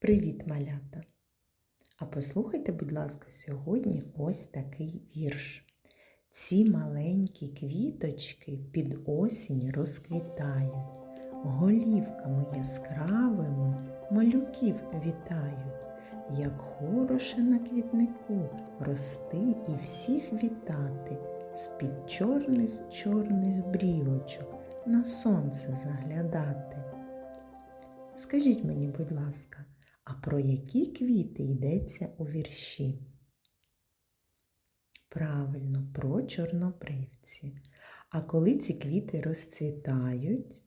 Привіт, малята! А послухайте, будь ласка, сьогодні ось такий вірш. Ці маленькі квіточки під осінь розквітають, голівками яскравими малюків вітають, як хороше на квітнику рости і всіх вітати, з-під чорних чорних брівочок на сонце заглядати. Скажіть мені, будь ласка, а про які квіти йдеться у вірші? Правильно, про чорнобривці. А коли ці квіти розцвітають?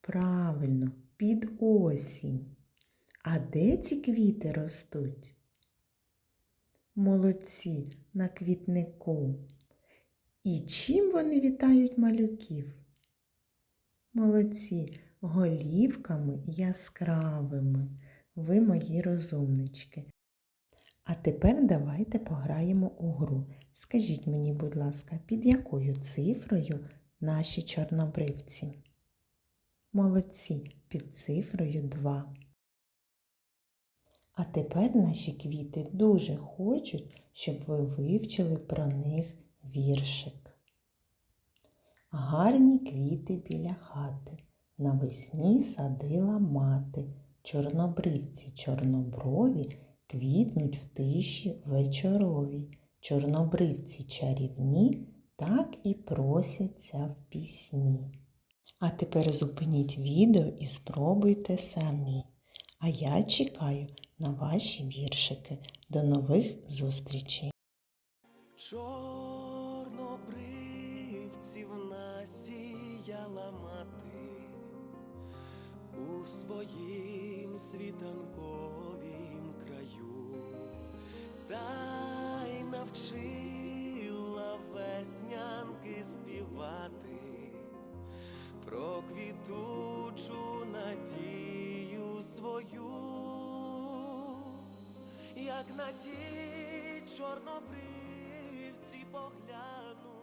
Правильно, під осінь. А де ці квіти ростуть? Молодці на квітнику. І чим вони вітають малюків? Молодці, голівками яскравими. Ви мої розумнички. А тепер давайте пограємо у гру. Скажіть мені, будь ласка, під якою цифрою наші чорнобривці? Молодці, під цифрою 2. А тепер наші квіти дуже хочуть, щоб ви вивчили про них віршик. Гарні квіти біля хати навесні садила мати. Чорнобривці чорноброві квітнуть в тиші вечорові. Чорнобривці чарівні так і просяться в пісні. А тепер зупиніть відео і спробуйте самі. А я чекаю на ваші віршики. До нових зустрічей! Чорнобривців насіяла мати своїм світанковім краю, та й навчила веснянки співати про квітучу надію свою, як на ті чорнобривці поглянь.